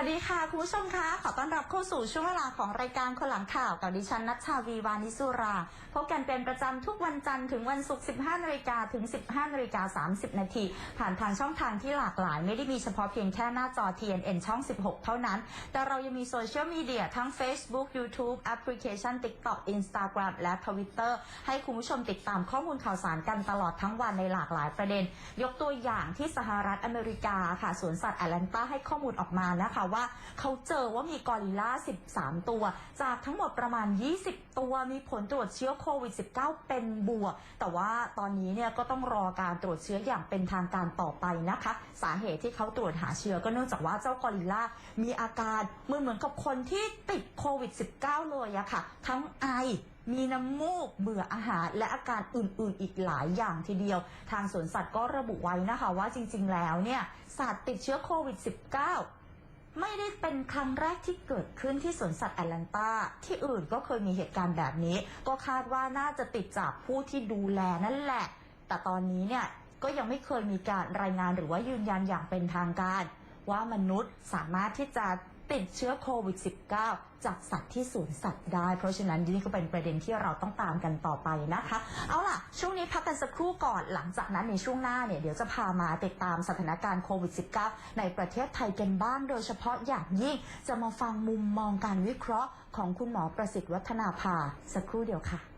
สวัสดีค่ะ คุณผู้ชมคะ ขอต้อนรับเข้าสู่ช่วงเวลาของรายการคนหลังข่าวกับดิฉันนัชชาวีวานิสุรา พบกันเป็นประจำทุกวันจันทร์ถึงวันศุกร์ 15นาฬิกาถึง 15นาฬิกา30 นาที ผ่านทางช่องทางที่หลากหลาย ไม่ได้มีเฉพาะเพียงแค่หน้าจอ TNN ช่อง 16 เท่านั้น แต่เรายังมีโซเชียลมีเดียทั้ง Facebook YouTube แอปพลิเคชัน TikTok Instagram และ Twitter ให้คุณผู้ชมติดตามข้อมูลข่าวสารกันตลอดทั้งวันในหลากหลายประเด็น ยกตัวอย่างที่สหรัฐอเมริกาค่ะสวนสัตว์แอตแลนตาให้ข้อมูลออกมานะคะว่าเขาเจอว่ามีกอริลลา 13 ตัว จากทั้งหมดประมาณ 20 ตัวมีผลตรวจเชื้อโควิด -19 เป็นบวก แต่ว่าตอนนี้เนี่ยก็ต้องรอการตรวจเชื้ออย่างเป็นทางการต่อไปนะคะ สาเหตุที่เขาตรวจหาเชื้อก็เนื่องจากว่าเจ้ากอริลลา มีอาการเหมือนเหมือนกับคนที่ติดโควิด -19 เลยอะค่ะ ทั้งไอมีน้ำมูก เบื่ออาหาร และอาการอื่นๆ อีกหลายอย่างทีเดียว ทางสวนสัตว์ก็ระบุไว้นะคะว่าจริงๆ แล้วเนี่ย สัตว์ติดเชื้อโควิด -19 ไม่ได้เป็นครั้งแรกที่เกิดขึ้นที่สวนสัตว์แอตแลนตาที่อื่นก็เคยมีเหตุการณ์แบบนี้ ก็คาดว่าน่าจะติดจากผู้ที่ดูแลนั่นแหละ แต่ตอนนี้เนี่ยก็ยังไม่เคยมีการรายงานหรือว่ายืนยันอย่างเป็นทางการ ว่ามนุษย์สามารถที่จะติดเชื้อโควิด -19 จากสัตว์ที่สูญสัตว์ได้ เพราะฉะนั้นนี่ก็เป็นประเด็นที่เราต้องตามกันต่อไปนะคะ เอาล่ะ ช่วงนี้พักกันสักครู่ก่อนหลังจากนั้นในช่วงหน้าเนี่ยเดี๋ยวจะพามาติดตามสถานการณ์โควิด -19 ในประเทศไทยกันบ้างโดยเฉพาะอย่างยิ่งจะมาฟังมุมมองการวิเคราะห์ของคุณหมอประสิทธิ์วัฒนาภาสักครู่เดียวค่ะ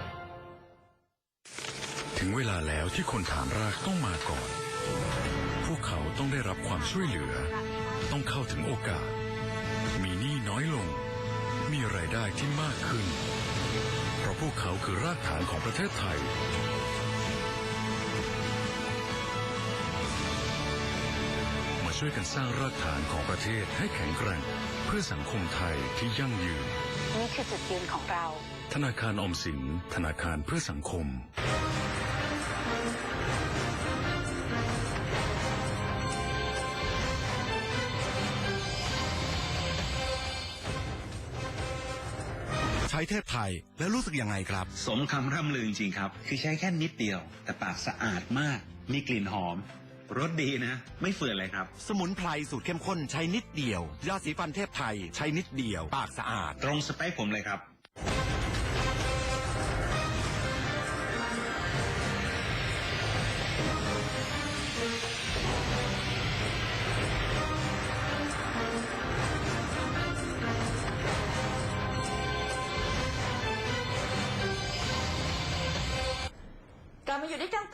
ถึงเวลาแล้วที่คนฐานรากต้องมาก่อน พวกเขาต้องได้รับความช่วยเหลือ ต้องเข้าถึงโอกาส มีหนี้น้อยลง มีรายได้ที่มากขึ้น เพราะพวกเขาคือรากฐานของประเทศไทยมาช่วยกันสร้างรากฐานของประเทศให้แข็งแกร่ง เพื่อสังคมไทยที่ยั่งยืน นี่คือจุดยืนของเรา ธนาคารออมสิน ธนาคารเพื่อสังคม ช้เทพไทย แล้วรู้สึกยังไงครับ สมคำร่ำลือจริงๆครับ คือใช้แค่นิดเดียว แต่ปากสะอาดมาก มีกลิ่นหอมรสดีนะ ไม่เฟื่อนเลยครับ สมุนไพรสูตรเข้มข้นใช้นิดเดียว ยาสีฟันเทพไทย ใช้นิดเดียว ปากสะอาด ตรงสเปคผมเลยครับ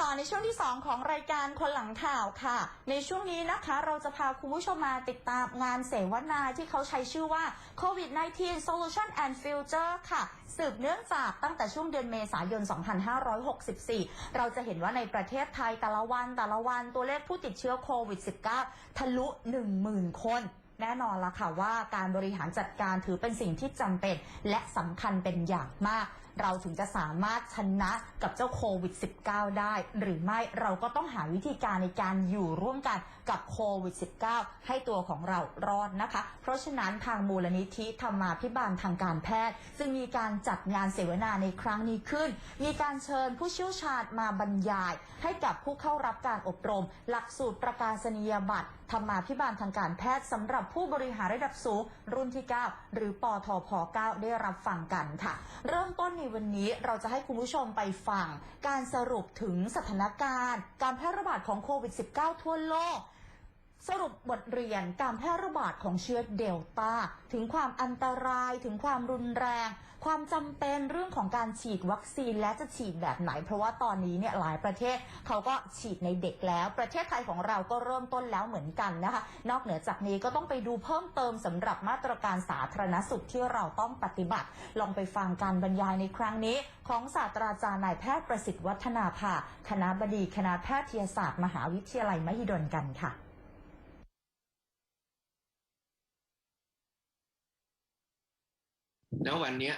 ต่อในช่วงที่ 2 ของรายการคนหลังข่าวค่ะ ในช่วงนี้นะคะเราจะพาคุณผู้ชมมาติดตามงานเสวนาที่เขาใช้ชื่อว่า COVID-19 Solution and Future ค่ะ สืบเนื่องจากตั้งแต่ช่วงเดือนเมษายน 2564 เราจะเห็นว่าในประเทศไทยแต่ละวันแต่ละวันตัวเลขผู้ติดเชื้อโควิด -19 ทะลุ 10,000 คนแน่นอนละค่ะว่าการบริหารจัดการถือเป็นสิ่งที่จำเป็นและสำคัญเป็นอย่างมาก เราถึงจะสามารถชนะกับเจ้าโควิด -19 ได้ หรือไม่เราก็ต้องหาวิธีการในการอยู่ร่วมกัน กับโควิด -19 ให้ตัวของเรารอดนะคะ เพราะฉะนั้นทางมูลนิธิธรรมาพิบาลทางการแพทย์ จึงมีการจัดงานเสวนาในครั้งนี้ขึ้น มีการเชิญผู้เชี่ยวชาญมาบรรยาย ให้กับผู้เข้ารับการอบรม หลักสูตรประกาศนียบัตรธรรมาพิบาลทางการแพทย์สำหรับผู้บริหารระดับสูง รุ่นที่ 9 หรือปอทพ9ได้รับฟังกันค่ะ เริ่มต้นในวันนี้เราจะให้คุณผู้ชมไปฟัง การสรุปถึงสถานการณ์ การแพร่ระบาดของโควิด -19 ทั่วโลก สรุปบทเรียนการแพร่ระบาดของเชื้อเดลต้าถึงความอันตรายถึงความรุนแรง ความจำเป็นเรื่องของการฉีดวัคซีนและจะฉีดแบบไหน เพราะว่าตอนนี้เนี่ยหลายประเทศเขาก็ฉีดในเด็กแล้ว ประเทศไทยของเราก็เริ่มต้นแล้วเหมือนกันนะคะ นอกเหนือจากนี้ก็ต้องไปดูเพิ่มเติมสำหรับมาตรการสาธารณสุขที่เราต้องปฏิบัติ ลองไปฟังการบรรยายในครั้งนี้ ของศาสตราจารย์นายแพทย์ประสิทธิ์วัฒนาภาคณะบดีคณะแพทยศาสตร์ มหาวิทยาลัยมหิดลกันค่ะ แล้ววันเนี้ย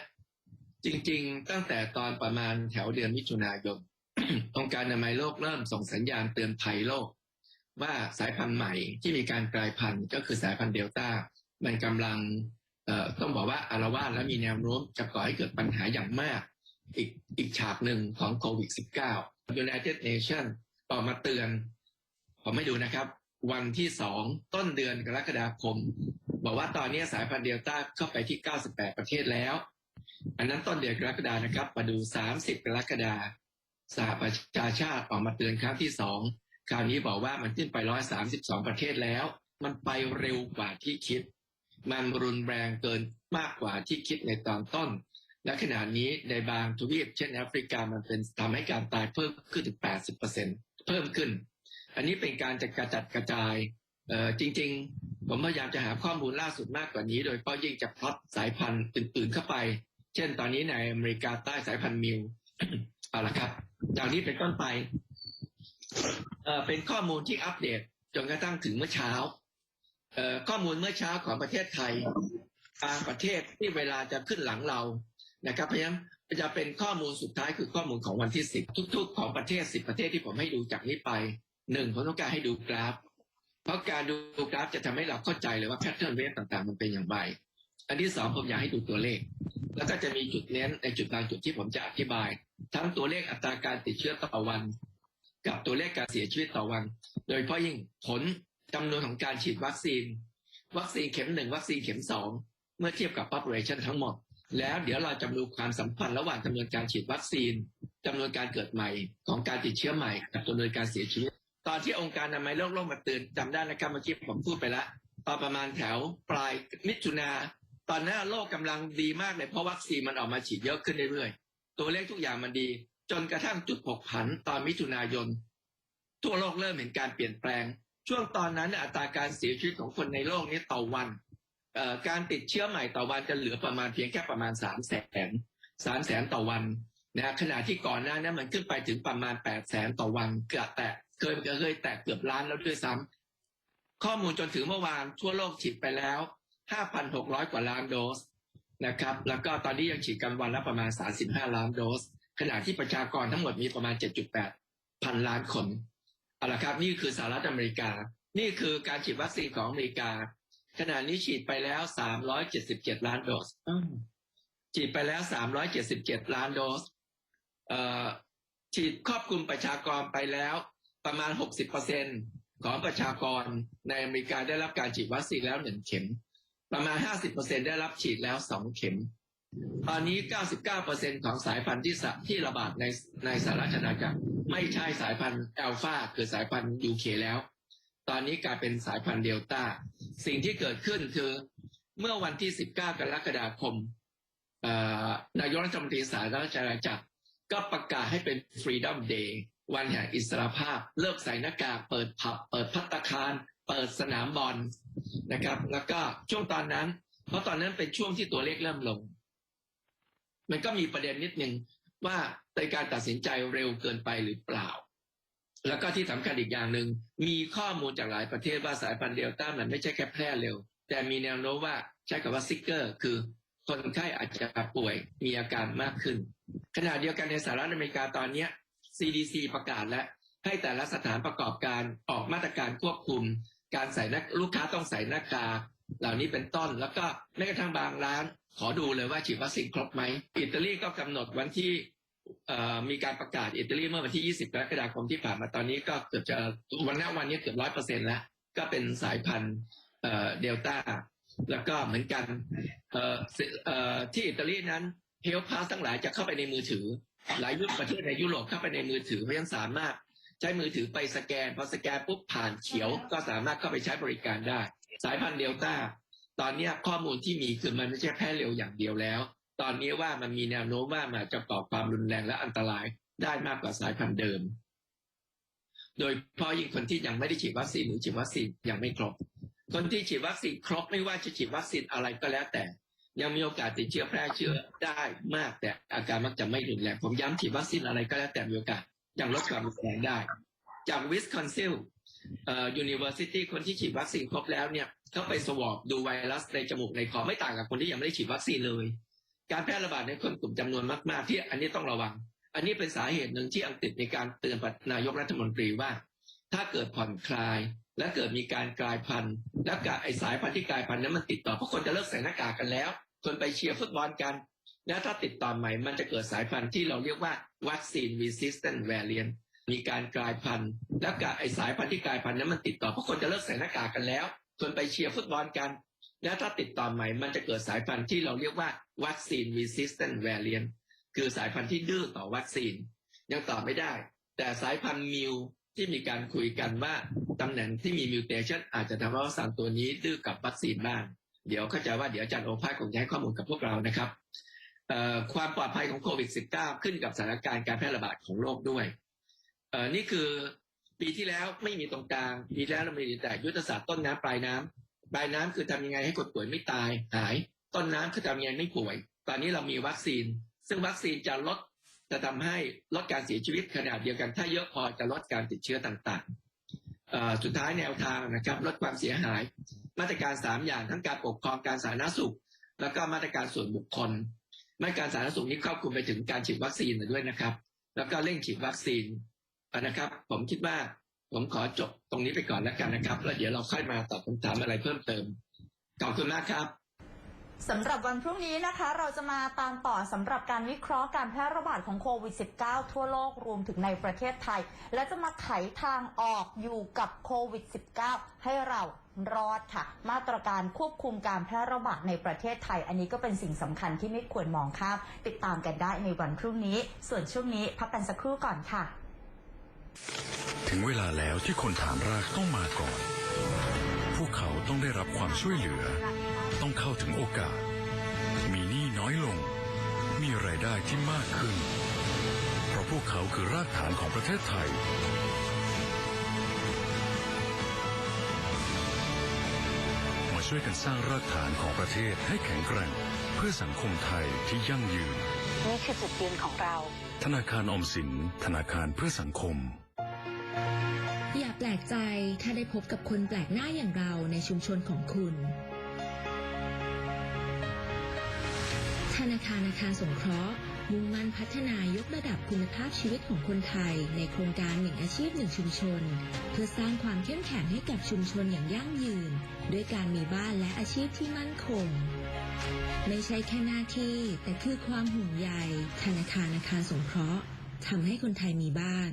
จริง ๆ ตั้งแต่ตอนประมาณแถวเดือนมิถุนายนองค์การอนามัยโลกเริ่มส่งสัญญาณเตือนภัยโลก ว่าสายพันธุ์ใหม่ที่มีการกลายพันธุ์ก็คือสายพันธุ์เดลต้ามันกำลังต้องบอกว่าอารวาสและมีแนวโน้มจะก่อให้เกิดปัญหาอย่างมาก อีกอีกฉากหนึ่งของโควิด -19 United Nations ออกมาเตือน ผมไม่ดูนะครับ วันที่สองต้นเดือนกรกฎาคม บอกว่าตอนนี้สายพันธุ์เดลต้าเข้าไปที่ 98 ประเทศแล้ว อันนั้นต้นเดือนกรกฎานะครับ มาดู 30 กรกฎาสหประชาชาติออกมาเตือนครั้งที่สองคราวนี้บอกว่ามันขึ้นไป 132 ประเทศแล้ว มันไปเร็วกว่าที่คิด มันรุนแรงเกินมากกว่าที่คิดในตอนต้น และขณะนี้ในบางทวีปเช่นแอฟริกามันเป็นทำให้การตายเพิ่มขึ้นถึง 80%เพิ่มขึ้น อันนี้เป็นการจะกระจัดกระจายจริง ๆ ผมพยายามจะหาข้อมูลล่าสุดมากกว่านี้ โดยเฉพาะยิ่งจะพลอตสายพันธุ์อื่นๆเข้าไป เช่น ตอนนี้ในอเมริกาใต้สายพันธุ์มิวเอาละครับจากนี้เป็นต้นไปเป็นข้อมูลที่อัปเดตจนกระทั่งถึงเมื่อเช้าข้อมูลเมื่อเช้าของประเทศไทยบางประเทศที่เวลาจะขึ้นหลังเรานะครับเพราะฉะนั้นจะเป็นข้อมูลสุดท้ายคือข้อมูลของวันที่สิบทุก ๆ ของประเทศสิบประเทศที่ผมให้ดูจากนี้ไป หนึ่งผมต้องการให้ดูกราฟ เพราะการดูกราฟจะทำให้เราเข้าใจเลยว่าแพทเทิร์นเวฟต่างๆ มันเป็นอย่างไร อันที่สองผมอยากให้ดูตัวเลข แล้วก็จะมีจุดเน้นในจุดบางจุดที่ผมจะอธิบาย ทั้งตัวเลขอัตราการติดเชื้อต่อวัน กับตัวเลขการเสียชีวิตต่อวัน โดยเฉพาะยิ่งผลจำนวนของการฉีดวัคซีน วัคซีนเข็มหนึ่งวัคซีนเข็มสองเมื่อเทียบกับ population ทั้งหมด แล้วเดี๋ยวเราจะดูความสัมพันธ์ระหว่างจำนวนการฉีดวัคซีนจำนวนการเกิดใหม่ของการติดเชื้อใหม่ กับจำนวนการเสียชีวิต ตอนที่องค์การอนามัยโลกโลกมาตือนจำได้นะครับเมื่อกี้ผมพูดไปแล้วตอนประมาณแถวปลายมิถุนาตอนนั้นโลกกำลังดีมากเลยเพราะวัคซีนมันออกมาฉีดเยอะขึ้นเรื่อยๆตัวเลขทุกอย่างมันดี จนกระทั่งจุดผกผันตอนมิถุนายน ทั่วโลกเริ่มเห็นการเปลี่ยนแปลง ช่วงตอนนั้นอัตราการเสียชีวิตของคนในโลกนี้ต่อวันการติดเชื้อใหม่ต่อวันจะเหลือประมาณเพียงแค่ประมาณสามแสนสามแสนต่อวันนะขณะที่ก่อนหน้านั้นมันขึ้นไปถึงประมาณแปดแสนต่อวันเกือบแตะ เคยเคยแตะเกือบล้านแล้วด้วยซ้ำข้อมูลจนถึงเมื่อวานทั่วโลกฉีดไปแล้ว 5,600 กว่าล้านโดสนะครับ แล้วก็ตอนนี้ยังฉีดกันวันละประมาณ 35 ล้านโดส ขณะที่ประชากรทั้งหมดมีประมาณ 7.8 พันล้านคนเอาละครับ นี่คือสหรัฐอเมริกา นี่คือการฉีดวัคซีนของอเมริกา ขณะนี้ฉีดไปแล้ว 377 ล้านโดสฉีดไปแล้ว 377 ล้านโดสเอ่อฉีดครอบคลุมประชากรไปแล้ว ประมาณ 60%ของประชากรในอเมริกาได้รับการฉีดวัคซีนแล้วหนึ่งเข็ม ประมาณ 50%ได้รับฉีดแล้วสองเข็ม ตอนนี้ 99%ของสายพันธุ์ที่ที่ระบาดในในสหรัฐอเมริกาไม่ใช่สายพันธุ์อัลฟาคือสายพันธุ์ยูเคแล้ว ตอนนี้กลายเป็นสายพันธุ์เดลต้า สิ่งที่เกิดขึ้นคือเมื่อวันที่ 19 กรกฎาคมนายกรัฐมนตรีสาธารณรัฐจักรก็ประกาศให้เป็น Freedom Day วันแห่งอิสรภาพ เลิกใส่หน้ากากเปิดผับ เปิดพัตตคาร เปิดสนามบอลนะครับ แล้วก็ช่วงตอนนั้น เพราะตอนนั้นเป็นช่วงที่ตัวเลขเริ่มลง มันก็มีประเด็นนิดหนึ่งว่าในการตัดสินใจเร็วเกินไปหรือเปล่า แล้วก็ที่สำคัญอีกอย่างหนึ่งมีข้อมูลจากหลายประเทศว่าสายพันธุ์เดลต้ามันไม่ใช่แค่แพร่เร็ว แต่มีแนวโน้มว่าใช้คำว่าซิกเกอร์ คือคนไข้อาจจะป่วยมีอาการมากขึ้น ขณะเดียวกันในสหรัฐอเมริกาตอนเนี้ย CDC ประกาศแล้วให้แต่ละสถานประกอบการออกมาตรการควบคุม การใส่หน้าลูกค้าต้องใส่หน้ากากเหล่านี้เป็นต้น แล้วก็แม้กระทั่งบางร้าน ขอดูเลยว่าฉีดวัคซีนครบไหมอิตาลีก็กำหนดวันที่มีการประกาศอิตาลีเมื่อวันที่ 20กรกฎาคมที่ผ่านมาตอนนี้ก็เกือบจะวันหน้วันนี้เกือบร้อยเปอร์เซ็นต์แล้วก็เป็นสายพันธุ์เดลต้าแล้วก็เหมือนกันที่อิตาลีนั้นเฮลพาสทั้งหลายจะเข้าไปในมือถือ หลายยุคประเทศในยุโรปเข้าไปในมือถือเพราะฉะนั้นสามารถใช้มือถือไปสแกนพอสแกนปุ๊บผ่านเขียวก็สามารถเข้าไปใช้บริการได้ สายพันธุ์เดลต้าตอนนี้ข้อมูลที่มีคือมันไม่ใช่แพร่เร็วอย่างเดียวแล้ว ตอนนี้ว่ามันมีแนวโน้มว่ามันจะก่อความรุนแรงและอันตรายได้มากกว่าสายพันธุ์เดิม โดยเฉพาะยิ่งคนที่ยังไม่ได้ฉีดวัคซีนหรือฉีดวัคซีนยังไม่ครบ คนที่ฉีดวัคซีนครบไม่ว่าจะฉีดวัคซีนอะไรก็แล้วแต่ ยังมีโอกาสติดเชื้อแพร่เชื้อได้มาก แต่อาการมักจะไม่รุนแรงผมย้ำฉีดวัคซีนอะไรก็แล้วแต่มีโอกาสยังลดความรุนแรงได้ จากวิสคอนซิลเอ่อ university คนที่ฉีดวัคซีนครบแล้วเนี่ยเขาไปสวอปดูไวรัสในจมูกในคอไม่ต่างกับคนที่ยังไม่ได้ฉีดวัคซีนเลย การแพร่ระบาดในคนกลุ่มจำนวนมากๆ ที่อันนี้ต้องระวัง อันนี้เป็นสาเหตุหนึ่งที่อังกฤษมีการเตือนนายกรัฐมนตรีว่า ถ้าเกิดผ่อนคลาย และเกิดมีการกลายพันธุ์ และกไอสายพันธุ์ที่กลายพันธุ์นั้นมันติดต่อเพราะคนจะเลิกใส่หน้ากากกันแล้ว คนไปเชียร์ฟุตบอลกัน แล้วถ้าติดต่อใหม่มันจะเกิดสายพันธุ์ที่เราเรียกว่าวัคซีน resistant variant มีการกลายพันธุ์ แล้วกไอสายพันธุ์ที่กลายพันธุ์นั้นมันติดต่อเพราะคนจะเลิกใส่หน้ากากกันแล้ว คนไปเชียร์ฟุตบอลกัน แล้วถ้าติดต่อใหม่มันจะเกิดสายพันธุ์ที่เราเรียกว่าวัคซีน resistant variant คือสายพันธุ์ที่ดื้อต่อวัคซีน ยังตอบไม่ได้ แต่สายพันธุ์มิวที่มีการคุยกันว่าตำแหน่งที่มีมิวเทชันอาจจะทำให้วัคซีนตัวนี้ดื้อกับวัคซีนบ้าง เดี๋ยวเข้าใจว่าเดี๋ยวอาจารย์โอภาสคงจะให้ข้อมูลกับพวกเรานะครับความปลอดภัยของโควิด -19 ขึ้นกับสถานการณ์การแพร่ระบาดของโรคด้วยนี่คือปีที่แล้วไม่มีตรงกลางปีแล้วเรามีแต่ยุทธศาสตร์ต้นน้ำปลายน้ำปลายน้ำคือทำยังไงให้คนป่วยไม่ตายหาย ต้นน้ำคือทำยังไงไม่ป่วย ตอนนี้เรามีวัคซีน ซึ่งวัคซีนจะลดจะทำให้ลดการเสียชีวิตขนาดเดียวกัน ถ้าเยอะพอจะลดการติดเชื้อต่างๆสุดท้ายแนวทางนะครับลดความเสียหาย มาตรการสามอย่างทั้งการปกครองการสาธารณสุข แล้วก็มาตรการส่วนบุคคลมาตรการสาธารณสุขนี้ครอบคลุมไปถึงการฉีดวัคซีนด้วยนะครับ แล้วก็เร่งฉีดวัคซีนนะครับ ผมคิดว่าผมขอจบตรงนี้ไปก่อนแล้วกันนะครับ แล้วเดี๋ยวเราค่อยมาตอบคำถามอะไรเพิ่มเติมขอบคุณมากครับสำหรับวันพรุ่งนี้นะคะ เราจะมาตามต่อสำหรับการวิเคราะห์การแพร่ระบาดของโควิด -19 ทั่วโลกรวมถึงในประเทศไทย และจะมาไขทางออกอยู่กับโควิด -19 ให้เรา รอดค่ะ มาตรการควบคุมการแพร่ระบาดในประเทศไทย อันนี้ก็เป็นสิ่งสำคัญที่ไม่ควรมองข้ามติดตามกันได้ในวันพรุ่งนี้ ส่วนช่วงนี้พักกันสักครู่ก่อนค่ะ ถึงเวลาแล้วที่คนฐานรากต้องมาก่อน พวกเขาต้องได้รับความช่วยเหลือ ต้องเข้าถึงโอกาส มีหนี้น้อยลง มีรายได้ที่มากขึ้น เพราะพวกเขาคือรากฐานของประเทศไทย ช่วยกันสร้างรากฐานของประเทศให้แข็งแกร่ง เพื่อสังคมไทยที่ยั่งยืน นี่คือจุดยืนของเรา ธนาคารออมสิน ธนาคารเพื่อสังคม อย่าแปลกใจถ้าได้พบกับคนแปลกหน้าอย่างเราในชุมชนของคุณ ธนาคารอาคารสงเคราะห์ มุ่งมั่นพัฒนายกระดับคุณภาพชีวิตของคนไทย ในโครงการหนึ่งอาชีพหนึ่งชุมชน เพื่อสร้างความเข้มแข็งให้กับชุมชนอย่างยั่งยืน ด้วยการมีบ้านและอาชีพที่มั่นคง ไม่ใช่แค่หน้าที่ แต่คือความห่วงใยธนาคารอาคารสงเคราะห์ทำให้คนไทยมีบ้าน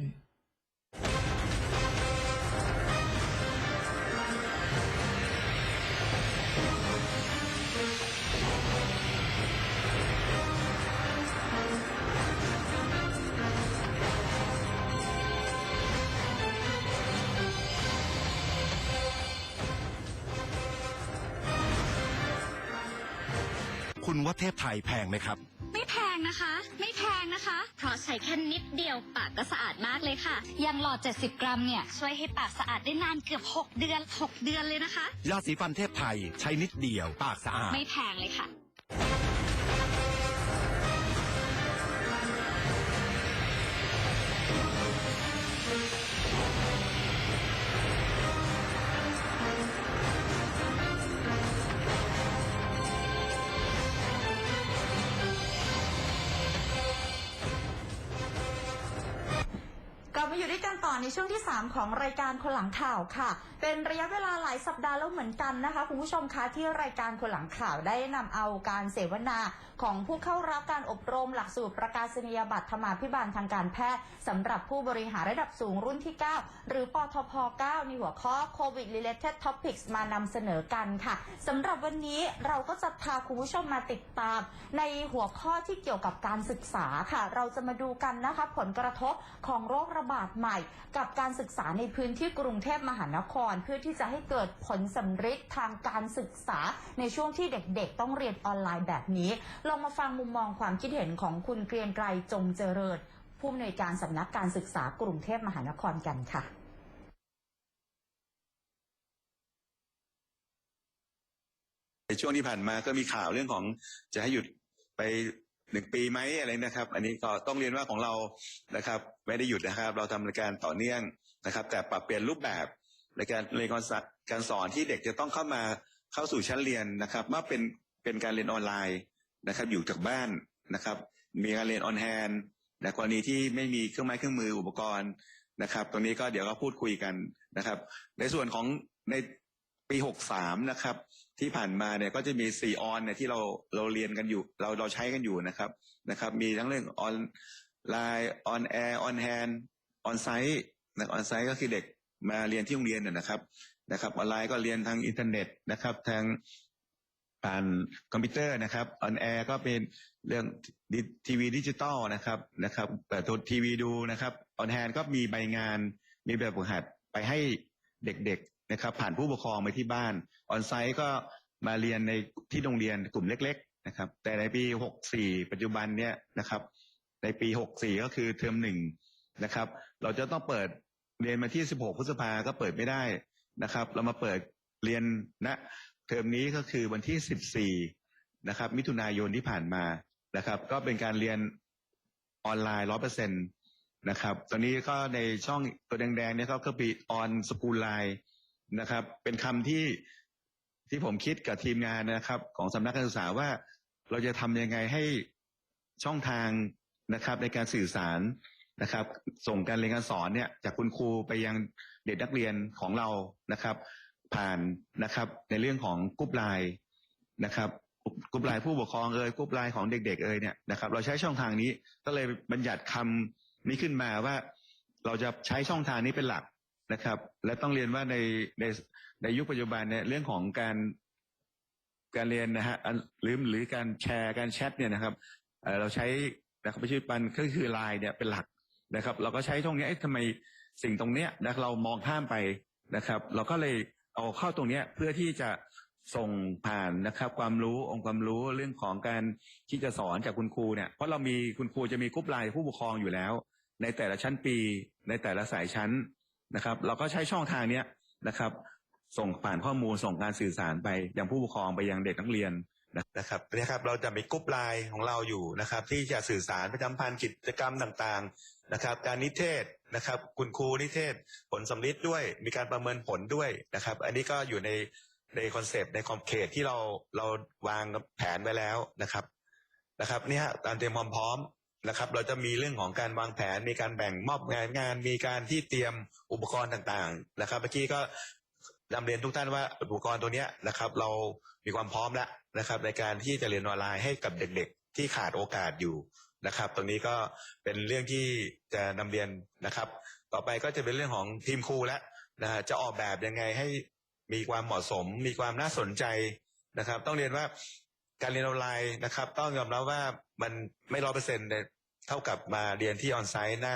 คุณว่าเทพไทยแพงไหมครับ ไม่แพงนะคะ ไม่แพงนะคะ เพราะใช้แค่นิดเดียวปากก็สะอาดมากเลยค่ะอย่างหลอด 70 กรัมเนี่ย ช่วยให้ปากสะอาดได้นานเกือบ 6 เดือน 6 เดือนเลยนะคะ ยาสีฟันเทพไทยใช้นิดเดียวปากสะอาด ไม่แพงเลยค่ะ ในช่วงที่ 3 ของรายการคนหลังข่าวค่ะ เป็นระยะเวลาหลายสัปดาห์แล้วเหมือนกันนะคะคุณผู้ชมคะที่รายการคนหลังข่าวได้นำเอาการเสวนาของผู้เข้ารับการอบรมหลักสูตรประกาศนียบัตรธรรมาภิบาลทางการแพทย์สำหรับผู้บริหารระดับสูงรุ่นที่ 9 หรือปทพ 9 ในหัวข้อ COVID related topics มานำเสนอกันค่ะสำหรับวันนี้เราก็จะพาคุณผู้ชมมาติดตาม ในหัวข้อที่เกี่ยวกับการศึกษาค่ะ เราจะมาดูกันนะคะผลกระทบของโรคระบาดใหม่กับการศึกษาในพื้นที่กรุงเทพมหานคร เพื่อที่จะให้เกิดผลสำฤทธิ์ทางการศึกษาในช่วงที่เด็กๆ ต้องเรียนออนไลน์แบบนี้ ลองมาฟังมุมมองความคิดเห็นของคุณเกรียงไกรจงเจริญผู้อำนวยการสำนักการศึกษากรุงเทพมหานครกันค่ะในช่วงที่ผ่านมาก็มีข่าวเรื่องของจะให้หยุดไป หนึ่งปีไหมอะไรนะครับ อันนี้ก็ต้องเรียนว่าของเรานะครับ ไม่ได้หยุดนะครับ เราทำรายการต่อเนื่องนะครับ แต่ปรับเปลี่ยนรูปแบบในการเรียนการสอนที่เด็กจะต้องเข้ามาเข้าสู่ชั้นเรียนนะครับว่าเป็นเป็นการเรียนออนไลน์นะครับ อยู่จากบ้านนะครับ มีการเรียนออนแฮนในกรณีที่ไม่มีเครื่องไม้เครื่องมืออุปกรณ์นะครับ ตรงนี้ก็เดี๋ยวก็พูดคุยกันนะครับ ในส่วนของในปีหกสามนะครับ ที่ผ่านมาเนี่ยก็จะมีสี่ออนเนี่ยที่เราเราเรียนกันอยู่ เราเราใช้กันอยู่นะครับนะครับ มีทั้งเรื่องออนไลน์ออนแอร์ออนแฮนออนไซต์นะออนไซต์ก็คือเด็กมาเรียนที่โรงเรียนเนี่ยนะครับนะครับ ออนไลน์ก็เรียนทางอินเทอร์เน็ตนะครับ ทางผ่านคอมพิวเตอร์นะครับออนแอร์ก็เป็นเรื่องทีวีดิจิตอลนะครับนะครับเปิดตัวทีวีดูนะครับออนแฮนก็มีใบงานมีแบบฝึกหัดไปให้เด็กๆ นะครับผ่านผู้ปกครองไปที่บ้านออนไซต์ก็มาเรียนในที่โรงเรียนกลุ่มเล็ก ๆ นะครับ แต่ในปี 64 ปัจจุบันเนี่ยนะครับ ในปี 64 ก็คือเทอมหนึ่งนะครับ เราจะต้องเปิดเรียนมาที่ 16 พฤษภาก็เปิดไม่ได้นะครับ เรามาเปิดเรียนณเทอมนี้ก็คือวันที่ 14 นะครับ มิถุนายนที่ผ่านมานะครับ ก็เป็นการเรียนออนไลน์100%นะครับ ตอนนี้ก็ในช่องตัวแดงๆเนี่ยก็คือปีออนสกูลไลน์ นะครับ เป็นคำที่ที่ผมคิดกับทีมงานนะครับ ของสำนักการศึกษาว่าเราจะทำยังไงให้ช่องทางนะครับ ในการสื่อสารนะครับ ส่งการเรียนการสอนเนี่ยจากคุณครูไปยังเด็กนักเรียนของเรานะครับ ผ่านนะครับในเรื่องของกรุ๊ปไลน์นะครับกรุ๊ปไลน์ผู้ปกครองเอ่ยกรุ๊ปไลน์ของเด็ก ๆเอ่ยเนี่ยนะครับ เราใช้ช่องทางนี้ก็เลยบัญญัติคำนี้ขึ้นมาว่า เราจะใช้ช่องทางนี้เป็นหลัก นะครับ และต้องเรียนว่าในในในยุคปัจจุบันเนี่ยเรื่องของการการเรียนนะฮะหรือหรือการแชร์การแชทเนี่ยนะครับเเราใช้นะครับปชาธิปันก็คือไลน์เนี่ยเป็นหลักนะครับ เราก็ใช้ตรงนี้ทำไมสิ่งตรงเนี้ยนะเรามองข้ามไปนะครับ เราก็เลยเอาเข้าตรงเนี้ยเพื่อที่จะส่งผ่านนะครับ ความรู้องค์ความรู้เรื่องของการที่จะสอนจากคุณครูเนี่ยเพราะเรามีคุณครูจะมีกรุ๊ปไลน์ผู้ปกครองอยู่แล้ว ในแต่ละชั้นปี ในแต่ละสายชั้น นะครับ เราก็ใช้ช่องทางเนี้ยนะครับ ส่งผ่านข้อมูลส่งการสื่อสารไปยังผู้ปกครองไปยังเด็กนักเรียนนะครับเนี่ยครับเราจะมีกรุ๊ปไลน์ของเราอยู่นะครับ ที่จะสื่อสารประจำพันกิจกรรมต่างๆนะครับ การนิเทศนะครับ คุณครูนิเทศผลสำลิดด้วย มีการประเมินผลด้วยนะครับ อันนี้ก็อยู่ในในคอนเซปต์ในคอมเคตที่เราเราวางแผนไว้แล้วนะครับนะครับนี่ฮะการเตรียมความพร้อม นะครับเราจะมีเรื่องของการวางแผน มีการแบ่งมอบงานงาน มีการที่เตรียมอุปกรณ์ต่างๆนะครับเมื่อกี้ก็นำเรียนทุกท่านว่าอุปกรณ์ตัวนี้นะครับ เรามีความพร้อมแล้วนะครับ ในการที่จะเรียนออนไลน์ให้กับเด็กๆ ที่ขาดโอกาสอยู่นะครับ ตรงนี้ก็เป็นเรื่องที่จะนำเรียนนะครับ ต่อไปก็จะเป็นเรื่องของทีมครูแล้วนะฮะจะออกแบบยังไงให้มีความเหมาะสม มีความน่าสนใจนะครับ ต้องเรียนว่าการเรียนออนไลน์นะครับ ต้องยอมรับว่ามันไม่ร้อยเปอร์เซ็นต์ เท่ากับมาเรียนที่ออนไซต์หน้า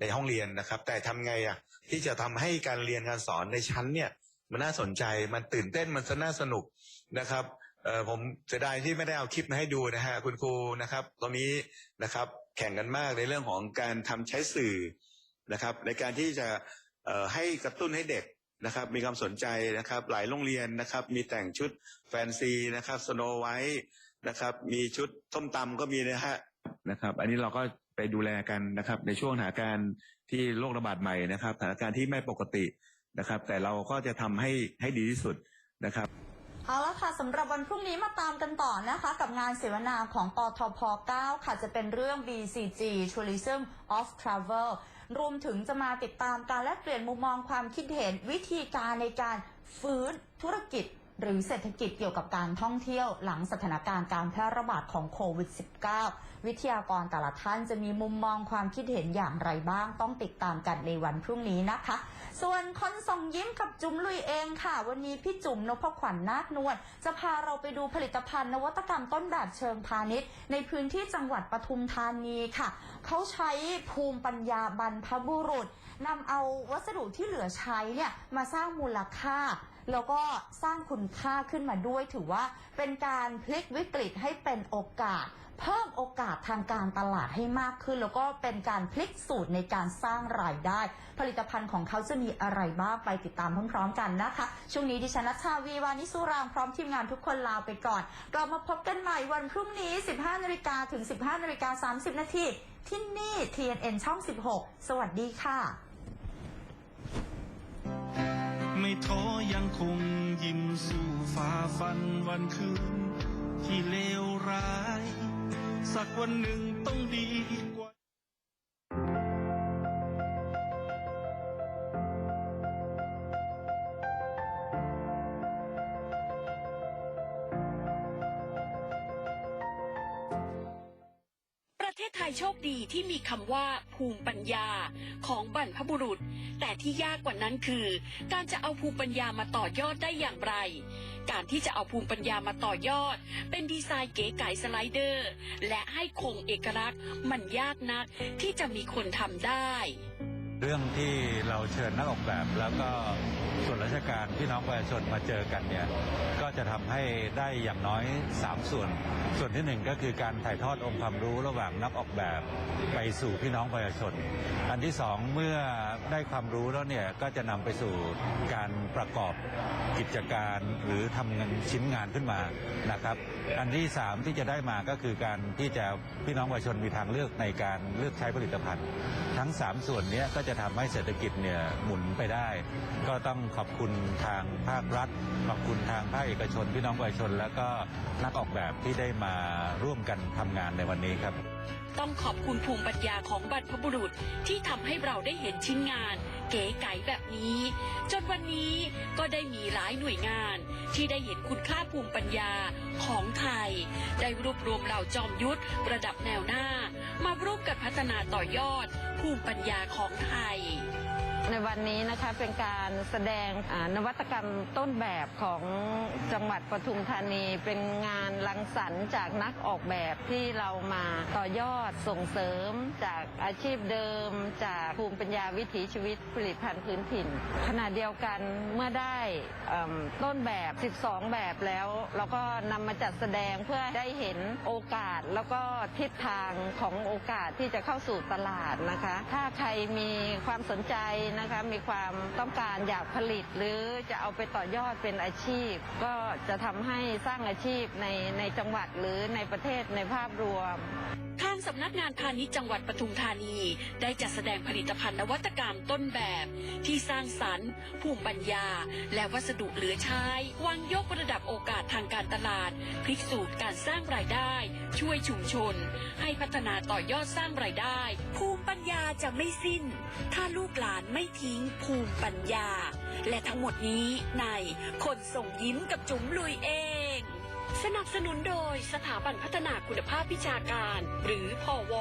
ในห้องเรียนนะครับ แต่ทำไงอะที่จะทำให้การเรียนการสอนในชั้นเนี่ย มันน่าสนใจมันตื่นเต้นมันน่าสนุกนะครับเอ่อผมเสียดายที่ไม่ได้เอาคลิปมาให้ดูนะฮะคุณครูนะครับตรงนี้นะครับ แข่งกันมากในเรื่องของการทำใช้สื่อนะครับ ในการที่จะเอ่อให้กระตุ้นให้เด็กนะครับ มีความสนใจนะครับ หลายโรงเรียนนะครับ มีแต่งชุดแฟนซีนะครับสโนไวท์นะครับ มีชุดส้มตำก็มีนะฮะ นะครับ อันนี้เราก็ไปดูแลกันนะครับ ในช่วงสถานการณ์ที่โรคระบาดใหม่นะครับสถานการณ์ที่ไม่ปกตินะครับ แต่เราก็จะทำให้ให้ดีที่สุดนะครับเอาละค่ะสำหรับวันพรุ่งนี้มาตามกันต่อนะคะ กับงานเสวนาของปทพ 9 ค่ะจะเป็นเรื่อง BCG Tourism of Travel รวมถึงจะมาติดตามการแลกเปลี่ยนมุมมองความคิดเห็นวิธีการในการฟื้นธุรกิจ หรือเศรษฐกิจเกี่ยวกับการท่องเที่ยวหลังสถานการณ์การแพร่ระบาดของโควิด -19 วิทยากรแต่ละท่านจะมีมุมมองความคิดเห็นอย่างไรบ้าง ต้องติดตามกันในวันพรุ่งนี้นะคะ ส่วนคนส่งยิ้มกับจุ๋มลุยเองค่ะ วันนี้พี่จุ๋มนพขวัญนาคนวลจะพาเราไปดูผลิตภัณฑ์นวัตกรรมต้นแบบเชิงพาณิชย์ ในพื้นที่จังหวัดปทุมธานีค่ะ เขาใช้ภูมิปัญญาบรรพบุรุษนำเอาวัสดุที่เหลือใช้เนี่ยมาสร้างมูลค่า แล้วก็สร้างคุณค่าขึ้นมาด้วยถือว่าเป็นการพลิกวิกฤตให้เป็นโอกาส เพิ่มโอกาสทางการตลาดให้มากขึ้น แล้วก็เป็นการพลิกสูตรในการสร้างรายได้ ผลิตภัณฑ์ของเขาจะมีอะไรบ้างไปติดตามพร้อมๆกันนะคะ ช่วงนี้ดิฉันนัชชาวีวานิสุรางพร้อมทีมงานทุกคนลาไปก่อนกลับมาพบกันใหม่วันพรุ่งนี้ 15นาฬิกาถึง 15นาฬิกา30นาทีที่นี่ TNN ช่อง 16 สวัสดีค่ะ ไม่ท้อยังคงยิ้มสู้ฝ่าฟันวันคืนที่เลวร้าย สักวันหนึ่งต้องดีกว่า ไทยโชคดีที่มีคำว่าภูมิปัญญาของบรรพบุรุษ แต่ที่ยากกว่านั้นคือ การจะเอาภูมิปัญญามาต่อยอดได้อย่างไร การที่จะเอาภูมิปัญญามาต่อยอด เป็นดีไซน์เก๋ไก๋สไลเดอร์ และให้คงเอกลักษณ์มันยากนักที่จะมีคนทำได้ เรื่องที่เราเชิญนักออกแบบ แล้วก็ส่วนราชการพี่น้องประชาชนมาเจอกันเนี่ยก็จะทำให้ได้อย่างน้อย 3 ส่วน ส่วนที่หนึ่งก็คือการถ่ายทอดองค์ความรู้ระหว่างนักออกแบบไปสู่พี่น้องประชาชน อันที่สองเมื่อได้ความรู้แล้วเนี่ยก็จะนำไปสู่การประกอบกิจการหรือทำงินชิ้นงานขึ้นมานะครับ อันที่สามที่จะได้มาก็คือการที่จะพี่น้องประชาชนมีทางเลือกในการเลือกใช้ผลิตภัณฑ์ ทั้ง 3 ส่วนเนี้ยก็จะะทำให้เศรษฐกิจเนี่ยหมุนไปได้ ก็ต้องขอบคุณทางภาครัฐ ขอบคุณทางภาคเอกชนพี่น้องประชาชน แล้วก็นักออกแบบที่ได้มาร่วมกันทำงานในวันนี้ครับต้องขอบคุณภูมิปัญญาของบรรพบุรุษที่ทำให้เราได้เห็นชิ้นงาน เก๋ไก๋แบบนี้ จนวันนี้ก็ได้มีหลายหน่วยงาน ที่ได้เห็นคุณค่าภูมิปัญญาของไทย ได้รวบรวมเหล่าจอมยุทธระดับแนวหน้า มาร่วมกันพัฒนาต่อยอดภูมิปัญญาของไทย ในวันนี้นะคะเป็นการแสดงนวัตกรรมต้นแบบของจังหวัดปทุมธานี เป็นงานรังสรรค์จากนักออกแบบที่เรามาต่อยอดส่งเสริมจากอาชีพเดิม จากภูมิปัญญาวิถีชีวิตผลิตภัณฑ์พื้นถิ่น ขณะเดียวกันเมื่อได้ต้นแบบ 12 แบบแล้วเราก็นำมาจัดแสดงเพื่อได้เห็นโอกาสแล้วก็ทิศทางของโอกาสที่จะเข้าสู่ตลาดนะคะ ถ้าใครมีความสนใจนะคะมีความต้องการอยากผลิต หรือจะเอาไปต่อยอดเป็นอาชีพ ก็จะทำให้สร้างอาชีพในในจังหวัดหรือในประเทศในภาพรวมทางสำนักงานพาณิชย์จังหวัดปทุมธานี ได้จัดแสดงผลิตภัณฑ์นวัตกรรมต้นแบบ ที่สร้างสรรค์ ภูมิปัญญา และวัสดุเหลือใช้วางยกระดับโอกาสทางการตลาดพลิกสูตรการสร้างรายได้ ช่วยชุมชน ให้พัฒนาต่อยอดสร้างรายได้ ภูมิปัญญาจะไม่สิ้น ถ้าลูกหลานไม่ทิ้งภูมิปัญญา และทั้งหมดนี้ในคนส่งยิ้มกับจุ๋มลุยเอง สนับสนุนโดยสถาบันพัฒนาคุณภาพวิชาการ หรือพอว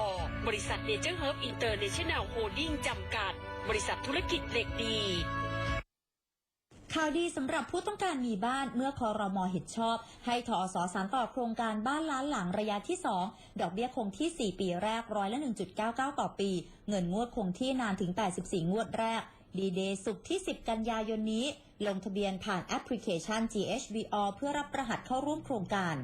บริษัทเนเจอร์เฮิร์บอินเตอร์เนชั่นแนลโฮดดิ้งจำกัด บริษัทธุรกิจเหล็กดี ข่าวดีสำหรับผู้ต้องการมีบ้านเมื่อคอรมอเห็นชอบ ให้ทอสสารต่อโครงการบ้านล้านหลังระยะที่ 2 ดอกเบี้ยคงที่ 4 ปีแรกร้อยละ 1.99 ต่อปี เงินงวดคงที่นานถึง 84 งวดแรก ดีเดย์สุกที่ 10 กันยายนนี้ ลงทะเบียนผ่านแอปพลิเคชัน GHBO เพื่อรับรหัสเข้าร่วมโครงการ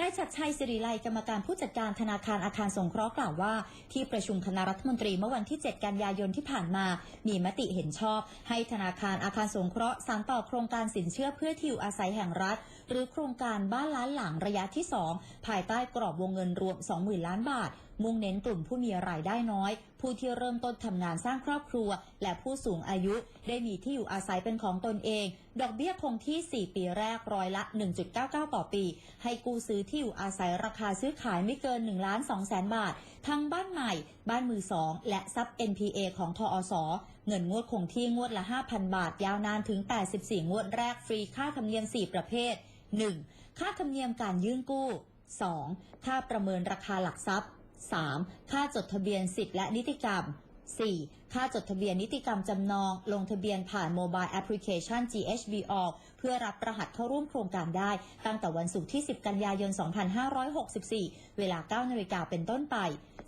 นายชัดชัยสิริไลกรรมการผู้จัดการธนาคารอาคารสงเคราะห์กล่าวว่า ที่ประชุมคณะรัฐมนตรีเมื่อวันที่ 7 กันยายนที่ผ่านมา มีมติเห็นชอบ ให้ธนาคารอาคารสงเคราะห์สานต่อโครงการสินเชื่อเพื่อที่อยู่อาศัยแห่งรัฐ หรือโครงการบ้านล้านหลังระยะที่ 2 ภายใต้กรอบวงเงินรวม 20,000 ล้านบาท มุ่งเน้นกลุ่มผู้มีรายได้น้อย ผู้ที่เริ่มต้นทำงานสร้างครอบครัว และผู้สูงอายุ ได้มีที่อยู่อาศัยเป็นของตนเอง ดอกเบี้ยคงที่ 4 ปีแรกร้อยละ 1.99 ต่อปี ให้กู้ซื้อที่อยู่อาศัยราคาซื้อขายไม่เกิน1ล้าน2แสนบาท ทั้งบ้านใหม่ บ้านมือสองและซับ NPA ของทอสเงินงวดคงที่งวดละ 5,000 บาท ยาวนานถึง 84 งวดแรกฟรีค่าธรรมเนียม 4 ประเภท 1. ค่าธรรมเนียมการยื่นกู้ 2. ค่าประเมินราคาหลักทรัพย์ 3. ค่าจดทะเบียนสิทธิและนิติกรรม 4. ค่าจดทะเบียนนิติกรรมจำนอง ลงทะเบียนผ่านโมบายแอปพลิเคชัน GHBO เพื่อรับรหัสเข้าร่วมโครงการได้ ตั้งแต่วันศุกร์ที่ 10 กันยายน 2564 เวลา 9 นาฬิกาเป็นต้นไป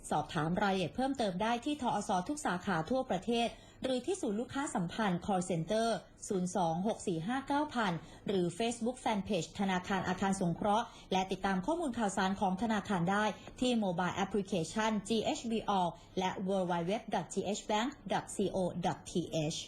สอบถามรายละเอียดเพิ่มเติมได้ที่ทอสทุกสาขาทั่วประเทศ หรือที่ศูนย์ลูกค้าสัมพันธ์ call center 026459000 หรือ Facebook Fanpage ธนาคารอาคารสงเคราะห์ และติดตามข้อมูลข่าวสารของธนาคารได้ที่โมบายแอปพลิเคชัน GHBO และ www.thbank.co.th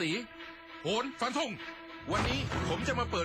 สีโหนฟันธงวันนี้ผมจะมาเปิด